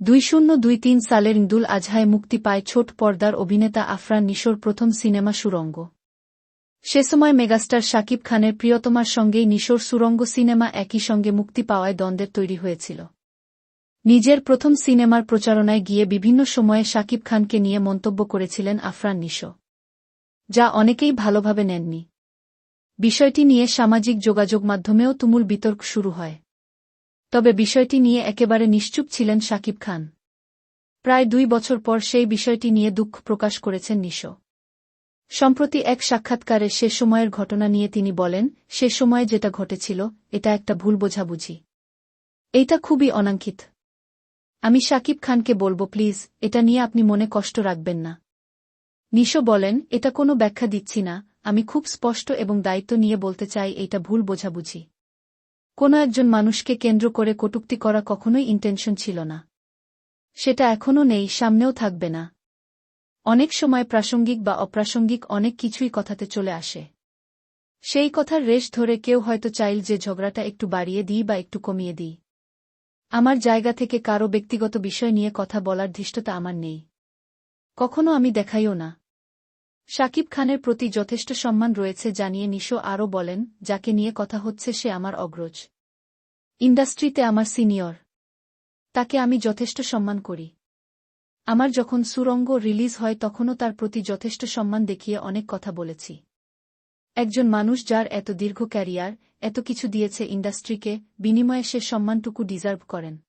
দুই শূন্য দুই তিন সালের ইন্দুল আজহায় মুক্তি পায় ছোট পর্দার অভিনেতা আফরান নিশোর প্রথম সিনেমা সুরঙ্গ। সে সময় মেগাস্টার শাকিব খানের প্রিয়তমার সঙ্গেই নিশোর সুরঙ্গ সিনেমা একই সঙ্গে মুক্তি পাওয়ায় দ্বন্দ্বের তৈরি হয়েছিল। নিজের প্রথম সিনেমার প্রচারণায় গিয়ে বিভিন্ন সময়ে শাকিব খানকে নিয়ে মন্তব্য করেছিলেন আফরান নিশো, যা অনেকেই ভালোভাবে নেননি। বিষয়টি নিয়ে সামাজিক যোগাযোগ মাধ্যমেও তুমুল বিতর্ক শুরু হয়। তবে বিষয়টি নিয়ে একেবারে নিশ্চুপ ছিলেন শাকিব খান। প্রায় দুই বছর পর সেই বিষয়টি নিয়ে দুঃখ প্রকাশ করেছেন নিশো। সম্প্রতি এক সাক্ষাৎকারে সে সময়ের ঘটনা নিয়ে তিনি বলেন, সে সময়ে যেটা ঘটেছিল, এটা একটা ভুল বোঝাবুঝি। এইটা খুবই অনাঙ্কিত। আমি শাকিব খানকে বলব, প্লিজ, এটা নিয়ে আপনি মনে কষ্ট রাখবেন না। নিশো বলেন, এটা কোনো ব্যাখ্যা দিচ্ছি না। আমি খুব স্পষ্ট এবং দায়িত্ব নিয়ে বলতে চাই এটা ভুল বোঝাবুঝি। কোনো একজন মানুষকে কেন্দ্র করে কটুক্তি করা কখনোই ইন্টেনশন ছিল না। সেটা এখনও নেই, সামনেও থাকবে না। অনেক সময় প্রাসঙ্গিক বা অপ্রাসঙ্গিক অনেক কিছুই কথাতে চলে আসে। সেই কথার রেশ ধরে কেউ হয়তো চাইল যে ঝগড়াটা একটু বাড়িয়ে দিই বা একটু কমিয়ে দিই। আমার জায়গা থেকে কারও ব্যক্তিগত বিষয় নিয়ে কথা বলার ধৃষ্টতা আমার নেই। কখনো আমি দেখাইও না। শাকিব খানের প্রতি যথেষ্ট সম্মান রয়েছে জানিয়ে নিশো আরও বলেন, যাকে নিয়ে কথা হচ্ছে সে আমার অগ্রজ। ইন্ডাস্ট্রিতে আমার সিনিয়র। তাকে আমি যথেষ্ট সম্মান করি। আমার যখন সুরঙ্গ রিলিজ হয় তখনও তার প্রতি যথেষ্ট সম্মান দেখিয়ে অনেক কথা বলেছি। একজন মানুষ যার এত দীর্ঘ ক্যারিয়ার, এত কিছু দিয়েছে ইন্ডাস্ট্রিকে, বিনিময়ে সে সম্মানটুকু ডিজার্ভ করেন।